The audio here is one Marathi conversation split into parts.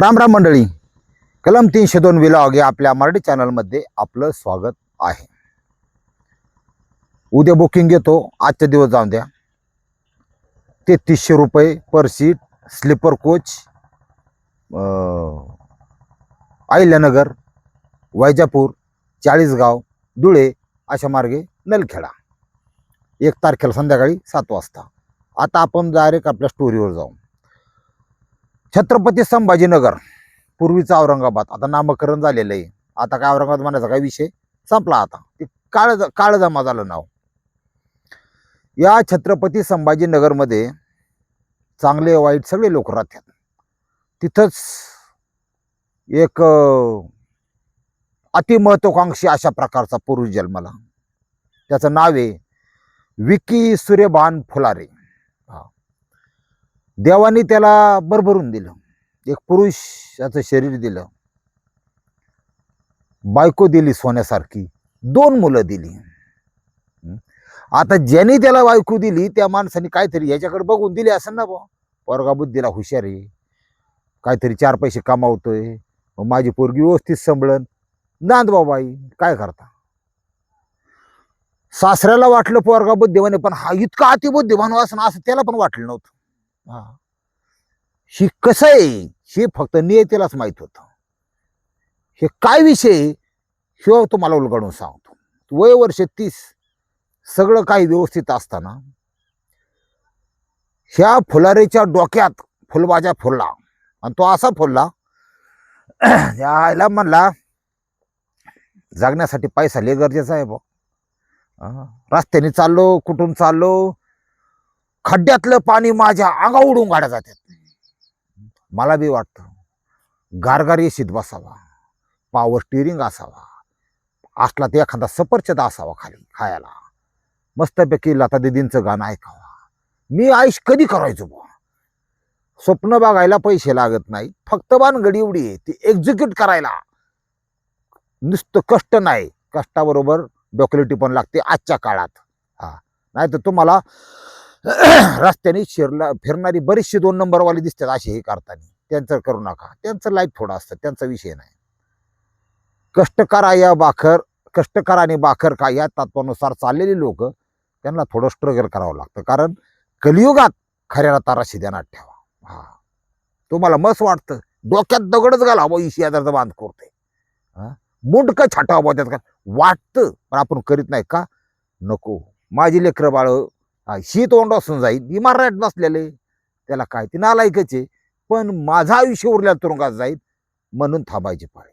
राम राम मंडळी. कलम तीनशे दोन विलॉग या आपल्या मराठी चॅनलमध्ये आपलं स्वागत आहे. उद्या बुकिंग घेतो. आजच्या दिवस जाऊन द्या. तेहतीसशे रुपये per seat sleeper coach Ahilyanagar Vaijapur Chalisgaon Dhule अशा मार्गे नलखेडा. एक तारखेला संध्याकाळी सात वाजता. आता आपण डायरेक्ट आपल्या स्टोरीवर जाऊ. छत्रपती संभाजीनगर पूर्वीचं औरंगाबाद. आता नामकरण झालेलं आहे. आता काय औरंगाबाद म्हणायचा काय विषय? संपला आता. ते काळ काळ जमा झालं नाव. या छत्रपती संभाजीनगरमध्ये चांगले वाईट सगळे लोक राहतात. तिथंच एक अतिमहत्वाकांक्षी अशा प्रकारचा पुरुष जन्मला. त्याचं नाव आहे विकी सूर्यभान फुलारे. देवाने त्याला भरभरून दिलं. एक पुरुष याचं शरीर दिलं. बायको दिली सोन्यासारखी. दोन मुलं दिली. आता ज्यांनी त्याला बायको दिली त्या माणसाने काहीतरी याच्याकडे बघून दिली असेल ना बा. पोरगा बुद्धीला हुशार आहे. काहीतरी चार पैसे कमावतोय. माझी पोरगी व्यवस्थित संभळन. नांद बाबाई काय करता? सासऱ्याला वाटलं पोरगा बुद्धिवाने पण हा इतका अतिबुद्धिमान असं असं त्याला पण वाटलं नव्हतं. हा. ही कसं आहे? हे फक्त नियतीलाच माहीत होतं. हे काय विषय? ह्यो तुम्हाला उलगडून सांगतो. वय वर्ष तीस सगळं काही व्यवस्थित असताना ह्या फुलारीच्या डोक्यात फुलबाजा फुलला. आणि तो असा फुलला यायला म्हणला जगण्यासाठी पैसा लय गरजेचा आहे बा. रस्त्याने चाललो कुठून चाललो खड्ड्यातलं पाणी माझ्या अंगा उडून गाड्या जातात मला बी वाटतं गारगार येशीत बसावा पॉवर स्टिअरिंग असावा असला तर एखादा सफरचंद असावा खाली खायला. मस्तपैकी लता दिदींचं गाणं ऐकावा. मी आयुष कधी करायचो बुवा? स्वप्न बघायला पैसे लागत नाही फक्त बानगडी एवढी आहे ती एक्झिक्यूट करायला. नुसतं कष्ट नाही कष्टाबरोबर डॉक्युलिटी पण लागते आजच्या काळात. हा नाही तर तुम्हाला रस्त्याने शिरला फिरणारी बरीचशी दोन नंबरवाले दिसतात असे हे करताना त्यांचं करू नका. त्यांचं लाईफ थोडं असतं. त्यांचा विषय नाही. कष्टकरा या बाखर कष्टकरा आणि बाखर का या तत्वानुसार चाललेली लोक त्यांना थोडं स्ट्रगल करावं लागतं. कारण कलियुगात खऱ्याला ताराशी ध्यानात ठेवा. हा. तुम्हाला मस्त वाटतं. डोक्यात दगडच घाला बा इशी आधारचं बांध करते मुंडक मुंडकं छाटावं त्यात. का वाटतं. पण आपण करीत नाही का? नको. माझी लेकरं बाळ ही तोंड असून जाईल. इमारत बसलेले त्याला काय ते नालायकच आहे. पण माझा आयुष्य उरल्या तुरुंगात जाईल म्हणून थांबायची पाळी.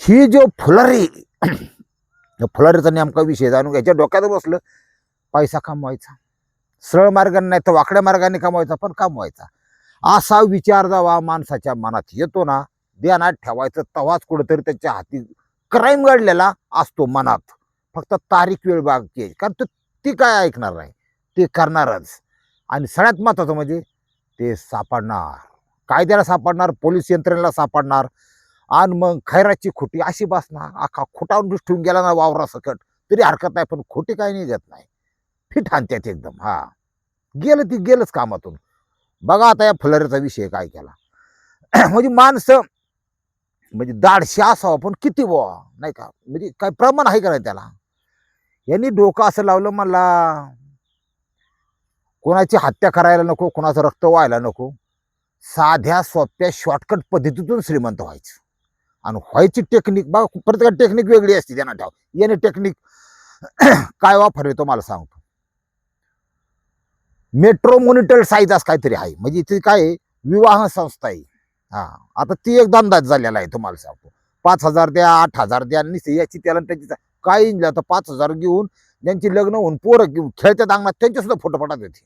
ही जो फुलारी फुलारीचा नेमका विषय जाणून घ्यायच्या डोक्यात बसलं. पैसा कमवायचा. सरळ मार्गाने नाही तर वाकड्या मार्गाने कमवायचा पण कमवायचा. असा विचार जावा माणसाच्या मनात येतो ना ध्यानात ठेवायचं तवाच कुठंतरी त्याच्या हाती क्राईम घडलेला असतो मनात. फक्त तारीख वेळ बाकी आहे. कारण तो ती काय ऐकणार नाही. ते करणारच. आणि सगळ्यात महत्त्वाचं म्हणजे ते सापडणार. कायद्याला सापडणार पोलीस यंत्रणेला सापडणार. आणि मग खैराची खोटी अशी बसणार अख्खा खोटावून ठेवून गेला ना वावरा सकट. तरी हरकत नाही पण खोटी काही निघत नाही. फिट आणत्यात एकदम हा. गेलं ती गेलंच कामातून. बघा आता या फुलारीचा विषय काय केला. म्हणजे माणसं म्हणजे दाडशे असावं पण किती बुवा नाही का? म्हणजे काय प्रमाण आहे का नाही त्याला? यांनी डोकं असं लावलं मला कोणाची हत्या करायला नको कोणाचं रक्त व्हायला नको. साध्या सोप्या शॉर्टकट पद्धतीतून श्रीमंत व्हायचं. आणि व्हायची टेक्निक बा प्रत्येक टेक्निक वेगळी असते त्यांना ठेव याने टेक्निक काय वापर येतो मला सांगतो. मेट्रो मोनिटर साईज असं काहीतरी आहे. म्हणजे इथे काय विवाह संस्था आहे. हा आता ती एक धंदाच झालेला आहे तुम्हाला सांगतो. पाच हजार द्या आठ हजार द्या निश्चित याची त्याला त्याची काय इंजला तर पाच हजार घेऊन ज्यांची लग्न होऊन पोरं घेऊन खेळत्या अंगणात त्यांचे सुद्धा फोटो पटात येते.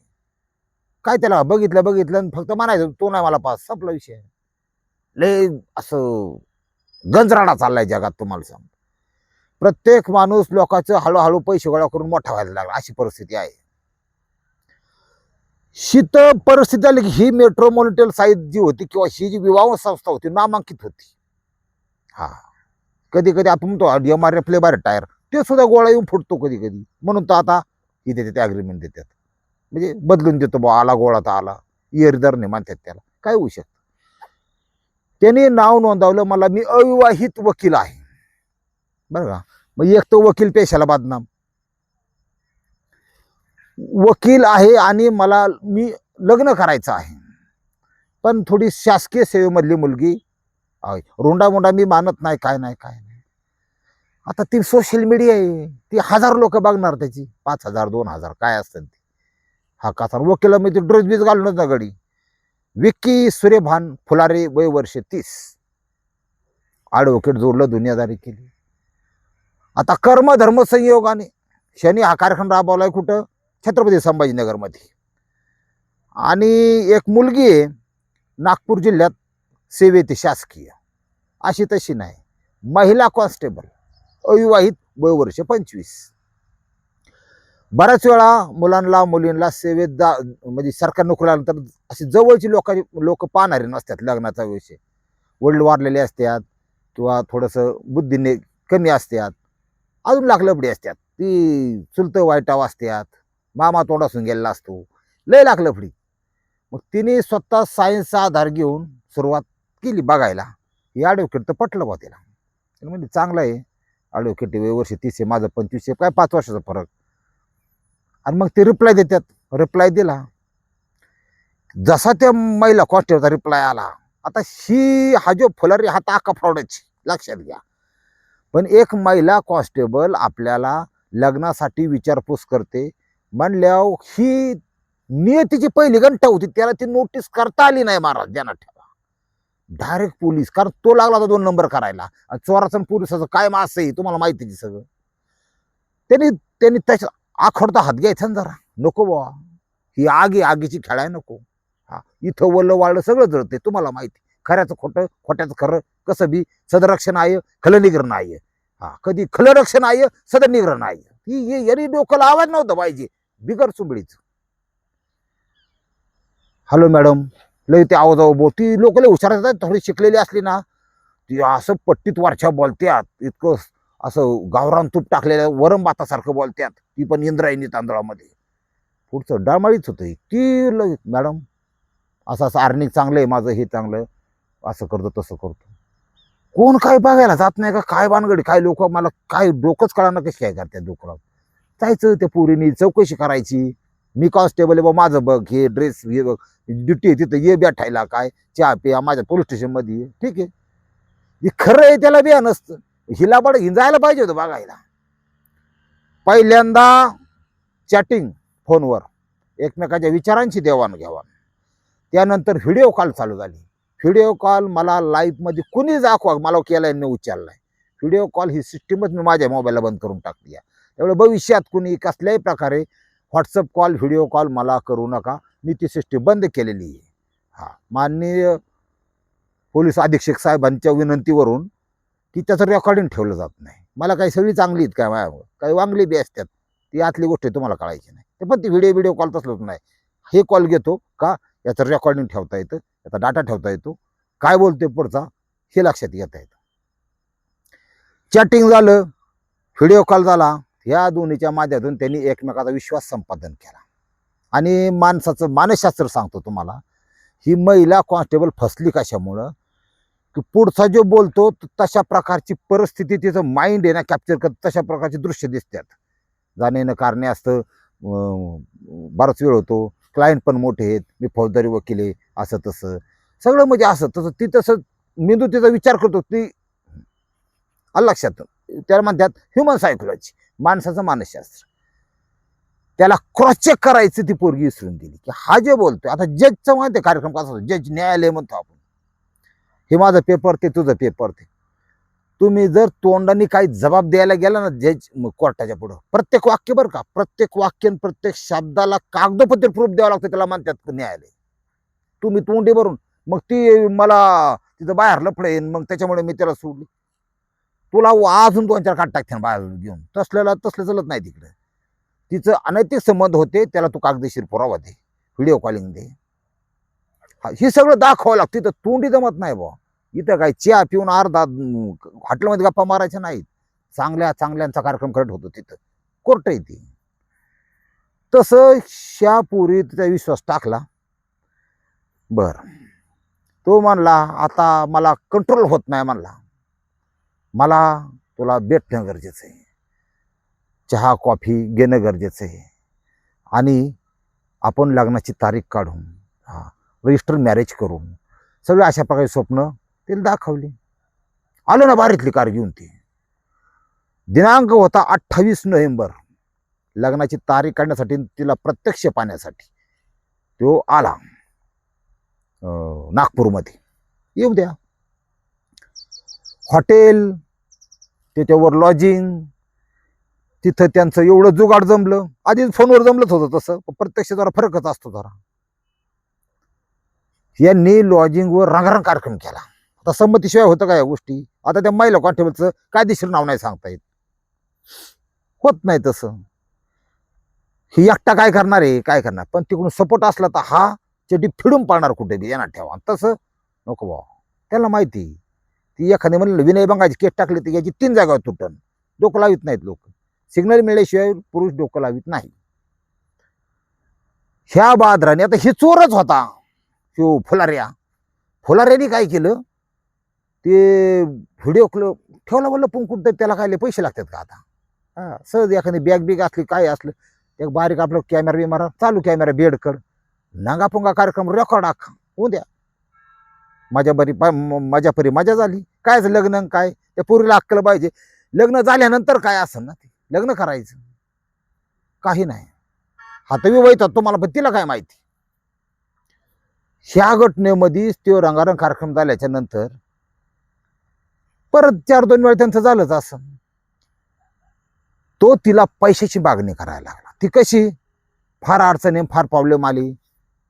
काय त्याला बघितलं बघितलं फक्त म्हणायचं तो नाही मला पास. संपला विषय. लय असं गंजराडा चाललाय जगात तुम्हाला सांग प्रत्येक माणूस लोकांचं हळूहळू पैसे गोळा करून मोठा व्हायला लागला. अशी परिस्थिती आहे. शीत परिस्थिती आली की ही मेट्रो मॉनिटल साईज जी होती किंवा ही जी विवाह संस्था होती नामांकित होती. हा. कधी कधी आपण म्हणतो एम आर एफ लेबार टायर. ते सुद्धा गोळा येऊन फुटतो कधी कधी म्हणून तर आता ही देते ते देतात. म्हणजे बदलून देतो बा आला गोळा तर आला. इयरदरने मानतात त्याला. काय होऊ शकतं? त्यांनी नाव नोंदवलं मला मी अविवाहित वकील आहे. बरं का? मग एक तो वकील पेशाला बदनाम. वकील आहे आणि मला मी लग्न करायचं आहे. पण थोडी शासकीय सेवेमधली मुलगी रोंडा मुंडा मी मानत नाही काय नाही काय नाही. आता ती सोशल मीडिया आहे ती हजार लोक बघणार त्याची. पाच हजार दोन हजार काय असतात ती. हा कसा वकील मी ती ड्रेस बीज घालूनच ना गडी विक्की सूर्यभान फुलारे वय वर्ष तीस. ॲडव्होकेट जोडलं दुनियादारी केली. आता कर्म धर्म संयोगाने शनी हा कार्यक्रम राबवलाय कुठं? छत्रपती संभाजीनगरमध्ये. आणि एक मुलगी आहे नागपूर जिल्ह्यात सेवेत शासकीय. अशी तशी नाही. महिला कॉन्स्टेबल. अविवाहित वय वर्ष पंचवीस. बऱ्याच वेळा मुलांना मुलींना सेवेत जा म्हणजे सरकार नोकरी आल्यानंतर अशी जवळची लोकांची लोक पाहणारे नसतात लग्नाचा विषय. वडील वारलेले असतात किंवा थोडंसं बुद्धीने कमी असतात. अजून लाकलपडी असतात. ती चुलत वाईटाव असतात. मामा तोंडासून गेलेला असतो. लय लाखलपडी मग तिने स्वतः सायन्सचा आधार घेऊन सुरुवात केली बघायला ही ॲडव्होकेट तर पटलं बा तिला. म्हणजे चांगलं आहे. ॲडव्होकेट वर्ष तीस आहे माझं पंचवीस आहे काय पाच वर्षाचा फरक? आणि मग ते रिप्लाय देतात. रिप्लाय दिला. जसा त्या महिला कॉन्स्टेबलचा रिप्लाय आला आता ही हा जो फुलारी हा ताका फ्रॉडच लक्षात घ्या. पण एक महिला कॉन्स्टेबल आपल्याला लग्नासाठी विचारपूस करते. म्हणल्यावर ही नियतीची पहिली घंटा होती त्याला ती नोटीस करता आली नाही महाराज ज्यांना ठेवा डायरेक्ट पोलीस कारण तो लागला होता दोन नंबर करायला. आणि चोराचं आणि पोलिसाचं काय मास आहे तुम्हाला माहिती आहे सगळं? त्यांनी त्यांनी त्याच्या आखडता हात घ्यायचा ना जरा. नको बाबा ही आगी आगीची खेळाय नको. हा इथं वल्लं वाळलं सगळं जळते तुम्हाला माहिती. खऱ्याचं खोटं खोट्याचं खरं कसं बी सदरक्षण आहे खलनिग्रहण आहे. हा कधी खलरक्षण आहे सदनिग्रहण आहे. ही ही- यांनी डोकं आवाज नव्हता पाहिजे. बिगर चुंबडीच हॅलो मॅडम. लय ते आवाज आहो ती लोक लय हुशार असतात थोडी शिकलेली असली ना. ती असं पट्टीत वरच्या बोलत्यात इतकं असं गावरान तूप टाकलेल्या वरम भातासारखं बोलत्यात. ती पण इंद्रायणी तांदळामध्ये. पुढचं डाळमाळीच होतं ती लय मॅडम असं असं आर्निक चांगलं आहे माझं हे चांगलं. असं करतो तसं करतो. कोण काय बघायला जात नाही का? काय बानगडी काय लोक मला काय डोकंच कळा ना कशी काय करतात डोकरात जायचं त्या पुरीनी चौकशी करायची. मी कॉन्स्टेबल आहे बा माझं बघ हे ड्रेस हे बघ ड्युटी आहे तिथं ये बॅठायला काय चहा पिया माझ्या पोलीस स्टेशनमध्ये ये. ठीक आहे? हे खरं आहे त्याला बिया नसतं. हिला बड जायला पाहिजे होतं बघायला. पहिल्यांदा चॅटिंग फोनवर एकमेकाच्या विचारांची देवाणघेवाण त्यानंतर व्हिडिओ कॉल चालू झाली. व्हिडिओ कॉल मला लाईफमध्ये कुणी दाखवा मला केला यांनी उच्चारलाय व्हिडिओ कॉल ही सिस्टीमच मी माझ्या मोबाईलला बंद करून टाकली आहे. त्यामुळे भविष्यात कुणी कसल्याही प्रकारे व्हॉट्सअप कॉल व्हिडिओ कॉल मला करू नका. मी ती सिस्टीम बंद केलेली आहे. हा माननीय पोलीस अधीक्षक साहेबांच्या विनंतीवरून की त्याचं रेकॉर्डिंग ठेवलं जात नाही. मला काही सगळी चांगली आहेत काय माझ्यावर काही वांगली बी असतात. ती आतली गोष्ट आहे, तुम्हाला कळायची नाही. ते पण ती व्हिडिओ व्हिडिओ कॉल तसलंच नाही. हे कॉल घेतो का? याचं रेकॉर्डिंग ठेवता येतं. याचा डाटा ठेवता येतो. काय बोलतोय पुढचा? हे लक्षात घेता येतं. चॅटिंग झालं. व्हिडिओ कॉल झाला. ह्या दोन्हीच्या माध्यमातून त्यांनी एकमेकाचा विश्वास संपादन केला. आणि माणसाचं मानसशास्त्र सांगतो तुम्हाला ही महिला कॉन्स्टेबल फसली कशामुळं? की पुढचा जो बोलतो तशा प्रकारची परिस्थिती तिचं माइंड आहे ना कॅप्चर करत तशा प्रकारची दृश्य दिसतात. जाणे कारणे असतं बराच वेळ होतो क्लायंट पण मोठे आहेत मी फौजदारी वकील आहे असं तसं. सगळं म्हणजे असं तसं ती तसं मेंदू तिचा विचार करतो ती लक्षात? त्याला म्हणतात ह्युमन सायकोलॉजी माणसाचं मानसशास्त्र. त्याला क्रॉस चेक करायचं ती पोरगी विसरून दिली की हा जे बोलतोय आता जजचा माहिती कार्यक्रम कसा होतो जज न्यायालय म्हणतो आपण. हे माझं पेपर ते तुझं पेपर ते. तुम्ही जर तोंडाने काही जबाब द्यायला गेला ना जज कोर्टाच्या पुढं. प्रत्येक वाक्य बरं का? प्रत्येक वाक्य प्रत्येक शब्दाला कागदपत्र प्रूफ द्यावं लागतं त्याला म्हणतात न्यायालय. तुम्ही तोंडी भरून मग ती मला तिथं बाहेर लफडेन मग त्याच्यामुळे मी त्याला सोडली. तुला अजून दोन चार काट टाकते बाहेर घेऊन. तसल्याला तसलं चलत नाही तिकडे. तिचं अनैतिक संबंध होते त्याला तू कागदेशीर पुरावा दे व्हिडिओ कॉलिंग दे. हे सगळं दाखवावं लागतं. तिथं तोंडी जमत नाही बा इथं काय चहा पिऊन अर्धा हॉटेलमध्ये गप्पा मारायच्या नाहीत. चांगल्या चांगल्यांचा कार्यक्रम करत होतो तिथं. कोर्ट आहे ती. तसं ह्या तिचा विश्वास टाकला. बर. तो म्हणला आता मला कंट्रोल होत नाही म्हणला. मला तुला भेटणं गरजेचं आहे. चहा कॉफी घेणं गरजेचं आहे. आणि आपण लग्नाची तारीख काढून हा रजिस्टर मॅरेज करून सगळे अशा प्रकारे स्वप्न तिला दाखवली. आलो ना बारीतली कार घेऊन ती. दिनांक होता अठ्ठावीस नोव्हेंबर. लग्नाची तारीख काढण्यासाठी तिला प्रत्यक्ष पाहण्यासाठी तो आला नागपूरमध्ये. येऊ द्या. हॉटेल त्याच्यावर लॉजिंग तिथं त्यांचं एवढं जुगाड जमलं. आधी फोनवर जमलंच होतं तसं पण प्रत्यक्ष जरा फरकच असतो जरा. यांनी लॉजिंगवर रंगारंग कार्यक्रम केला. आता संमतीशिवाय होतं का या गोष्टी? आता त्या महिला कॉन्स्टेबलचं कायदेशीर नाव नाही सांगता येत. होत नाही तसं. ही एकटा काय करणार आहे? काय करणार? पण तिकडून सपोर्ट असला तर हा चेटी फिडून पाळणार कुठे बी? येणार ठेवा. तसं नको भाऊ. त्याला माहिती ती एखादी म्हणलं विनय बंगाची केस टाकली तर याची तीन जागा तुटन. डोकं लावित नाहीत लोक. सिग्नल मिळाल्याशिवाय पुरुष डोकं लावित नाही. ह्या बादराने आता हे चोरच होता. तो फुलाऱ्या. फुलाऱ्याने काय केलं? ते व्हिडिओ क्लिप ठेवला म्हणलं पण कुठं त्याला काय पैसे लागतात का आता? हा सहज एखादी बॅग बिग असली काय असलं एक बारीक आपलं कॅमेरा बिमारा चालू कॅमेरा बेडकड नांगापुंगा कार्यक्रम रेकॉर्ड आख. होऊ द्या. माझ्या बरी पा- माझ्या परी मजा झाली. कायच लग्न काय? त्या पोरीला अक्कल पाहिजे. लग्न झाल्यानंतर काय असं ना ते? लग्न करायचं. काही नाही. हातवी वैतात तुम्हाला पण तिला काय माहिती? ह्या घटनेमध्येच तो रंगारंग कार्यक्रम झाल्याच्यानंतर परत चार दोन वेळा त्यांचं झालंच असं. तो तिला पैशाची मागणी करायला लागला. ती कशी? फार अडचणी फार प्रॉब्लेम आली.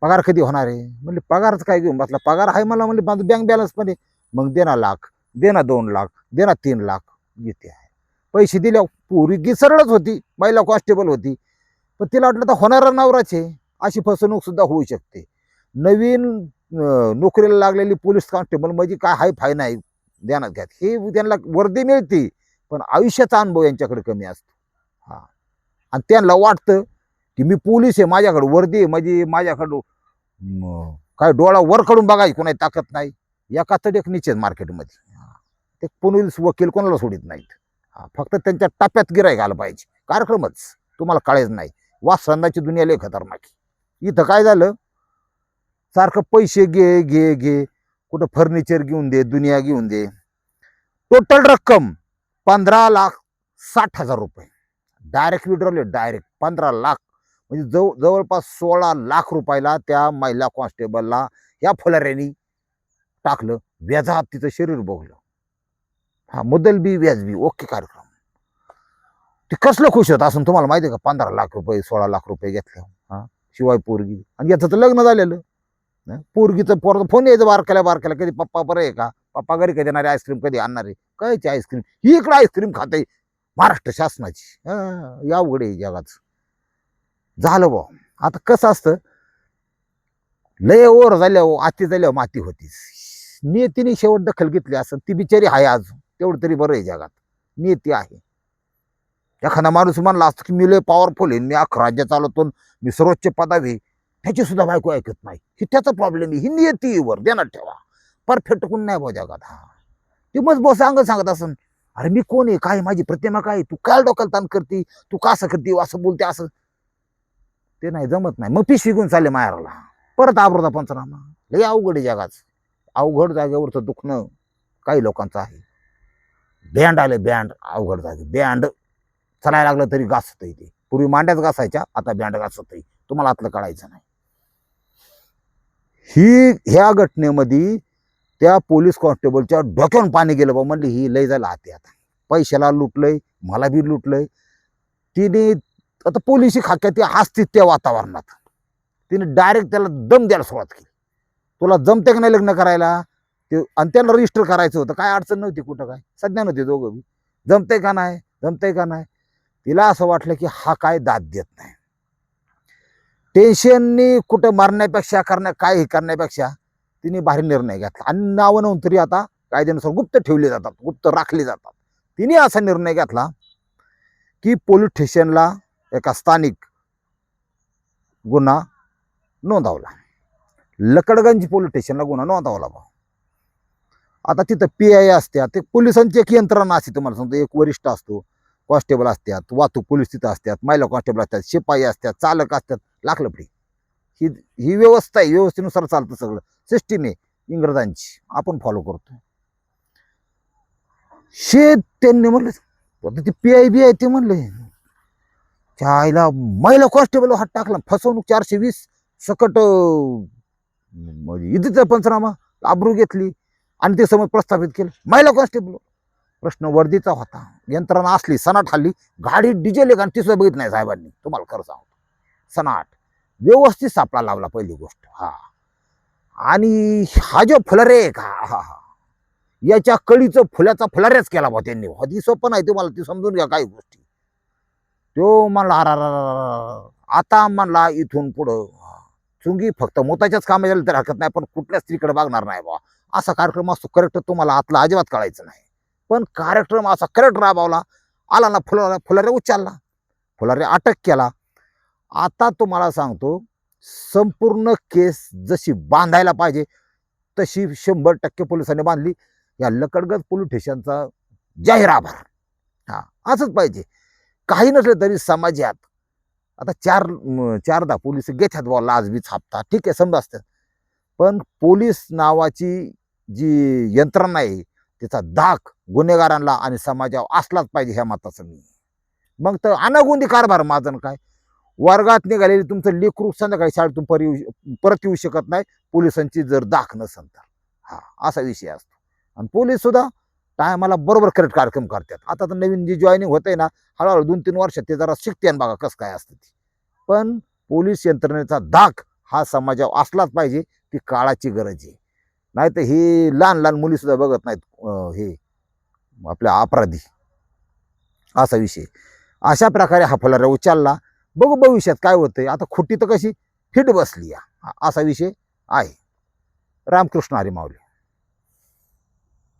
पगार कधी होणार आहे? म्हणले पगारच काय घेऊन बसला? पगार आहे मला म्हणले माझं बँक बॅलन्स पण आहे मग देना लाख देना दोन लाख देना तीन लाख. घेते आहे. पैसे दिल्या पुरी गी सरळच होती महिला कॉन्स्टेबल होती. पण तिला वाटलं तर होणारा नवराच आहे. अशी फसवणूक सुद्धा होऊ शकते. नवीन नोकरीला लागलेली पोलीस कॉन्स्टेबल म्हणजे काय हाय फाय नाही ध्यानात घ्या हे त्यांना वर्दी मिळते पण आयुष्याचा अनुभव यांच्याकडे कमी असतो. हा. आणि त्यांना वाटतं की मी पोलीस आहे माझ्याकडं वर्दी आहे म्हणजे माझ्याकडं काय डोळा वर काढून बघायची कोणाची ताकद नाही. एका तडेक निश्चित मार्केटमध्ये. हा. ते पोलीस वकील कोणाला सोडित नाहीत. हा फक्त त्यांच्या टप्प्यात गिराय घाल पाहिजे. कार्यक्रमच. तुम्हाला कळायच नाही. वासंदाची दुनिया लय खतरनाक इथं काय झालं? सारखं पैसे घे घे घे. कुठं फर्निचर घेऊन दे दुनिया घेऊन दे. टोटल रक्कम पंधरा लाख साठ हजार रुपये. डायरेक्ट विड्रॉल डायरेक्ट पंधरा लाख म्हणजे जवळ जवळपास सोळा लाख रुपयाला त्या महिला कॉन्स्टेबलला या फुलाऱ्यांनी टाकलं. व्याजात तिचं शरीर बघलं हा मुदल बी व्याज बी ओके कार्यक्रम. ते कसलं खुश होत असं तुम्हाला माहिती आहे का? पंधरा लाख रुपये सोळा लाख रुपये घेतल्या. हा शिवाय पोरगी. आणि याचं तर लग्न झालेलं. पोरगीचं पोर फोन यायचं बारकाल्या बारकाल्या कधी पप्पा बरं आहे का? पप्पा घरी कधी येणारे आईस्क्रीम कधी आणणार आहे? कायची आईस्क्रीम? ही इकडं आईस्क्रीम खाते. महाराष्ट्र शासनाची. हा या अवघड आहे जगाचं. झालं बा आता कसं असतं? लय ओर झाल्यावर आती झाल्यावर माती होतीच नियतीने शेवट दखल घेतली असं ती बिचारी आहे आज तेवढं तरी बरं आहे जगात. नियती आहे. एखादा माणूस म्हणला असतो की मी लय पॉवरफुल आहे मी अख राज्य चालवतो मी सर्वोच्च पदावी त्याची सुद्धा बायको ऐकत नाही. ही त्याचा प्रॉब्लेम आहे. ही नियतीवर देणार ठेवा. परफेक्ट कोण नाही भाऊ जगात. हा. ती मग बस सांगत सांगत असन अरे मी कोण आहे? काय माझी प्रतिमा काय तू काय डोक्याला ताण करते? तू का असं करते? असं बोलते असं. ते नाही जमत नाही. मग पिशवी घेऊन चालले माहेराला. परत आवरता पंचनामा. लय अवघड आहे जगाच. अवघड जागेवरचं दुखणं काही लोकांचं आहे. बँड आले बँड. अवघड जागे. बँड चालायला लागलं तरी घासत ते. पूर्वी मांड्याच घासायच्या आता बँड घासत तुम्हाला आतलं कळायचं नाही. ही ह्या घटनेमध्ये त्या पोलीस कॉन्स्टेबलच्या डोक्यावर पाणी गेलं बा. म्हणली ही लय झालं हाती आता. पैशाला लुटलंय मला बी लुटलंय. तिने आता पोलिसी खाक्यात ती असतीच त्या वातावरणात. तिने डायरेक्ट त्याला दम द्यायला सुरुवात केली. तुला जमते का नाही लग्न करायला? ते आणि त्याला रजिस्टर करायचं होतं. काय अडचण नव्हती कुठं काय? सध्या नव्हती दोघं बी. जमतंय का नाही? जमतंय का नाही? तिला असं वाटलं की हा काय दाद देत नाही. टेन्शननी कुठं मारण्यापेक्षा करण्या काय हे करण्यापेक्षा तिने भारी निर्णय घेतला. आणि नावं नव्हतं तरी आता कायद्यानुसार गुप्त ठेवले जातात. गुप्त राखले जातात. तिने असा निर्णय घेतला की पोलीस स्टेशनला एका स्थानिक गुन्हा नोंदवला. लकडगंज पोलीस स्टेशनला गुन्हा नोंदवला बा. आता तिथं पी आय असत्या ते पोलिसांची एक यंत्रणा असते तुम्हाला सांगतो. एक वरिष्ठ असतो कॉन्स्टेबल असतात वाहतूक पोलीस तिथं असतात महिला कॉन्स्टेबल असतात शिपाई असतात चालक असतात लाखलपडी. ही ही व्यवस्था आहे. व्यवस्थेनुसार चालतं सगळं. सिस्टीम आहे इंग्रजांची. आपण फॉलो करतो. शे त्यांनी म्हणलं ते पी आय बी आहे ते म्हणले. त्या आईला महिला कॉन्स्टेबल हात टाकला. फसवणूक चारशे वीस सकट म्हणजे इथेचा पंचनामा आबरू घेतली आणि ते समज प्रस्थापित केलं. महिला कॉन्स्टेबल प्रश्न वर्दीचा होता. यंत्रणा असली सनाट हल्ली गाडी डिझेल एक आणि तिसरं बघित नाही साहेबांनी. तुम्हाला खरं सांगतो. सनाट. व्यवस्थित सापळा लावला पहिली गोष्ट. हा. आणि हा जो फुलरे आहे का हा हा. याच्या कळीचं फुलाचा फुलारेच केला बा त्यांनी. हो, हदी सोपं नाही तुम्हाला ती समजून घ्या काही गोष्टी. तो म्हणला अरा आता म्हणला इथून पुढं चुंगी फक्त मोताच्याच कामं झाली तर हरकत नाही पण कुठल्या स्त्रीकडे बघणार नाही बा असा कार्यक्रम असतो. करेक्ट तुम्हाला आतला अजिबात कळायचं नाही. पण कार्यक्रम असा करेक्ट राबवला. आला ना फुला फुलारे उच्चारला फुलारे अटक केला. आता तुम्हाला सांगतो संपूर्ण केस जशी बांधायला पाहिजे तशी शंभर टक्के पोलिसांनी बांधली. या लकडगज पोलीस स्टेशनचा जाहीर आभार. हा असंच पाहिजे. काही नसलं तरी समाजात. आता चार चारदा पोलीस घेतात बुवा लाजबी हप्ता. ठीक आहे समजा असतात पण पोलीस नावाची जी यंत्रणा आहे त्याचा धाक गुन्हेगारांना आणि समाजावर असलाच पाहिजे ह्या मताचं मी. मग तर अनागोंदी कारभार माझं काय? वर्गात निघालेली तुमचं लेकरू संध्याकाळी शाळेतून पर येऊ परत येऊ शकत नाही. पोलिसांची जर दाख नसेल तर. हा असा विषय असतो. आणि पोलीस सुद्धा काय मला बरोबर करेक्ट कार्यक्रम करतात. आता तर नवीन जी जॉईनिंग होत आहे ना हळूहळू दोन तीन वर्षात ते जरा शिकते आणि बघा कसं काय असतं ती. पण पोलीस यंत्रणेचा दाग हा समाजावर असलाच पाहिजे ती काळाची गरज आहे. नाही तर ही लहान लहान मुली सुद्धा बघत नाहीत हे आपल्या अपराधी. असा विषय. अशा प्रकारे हा फुलारा उचलला. बघू भविष्यात काय होतंय. आता खुट्टी तर कशी फिट बसली या. असा विषय आहे. रामकृष्ण हरी माऊली.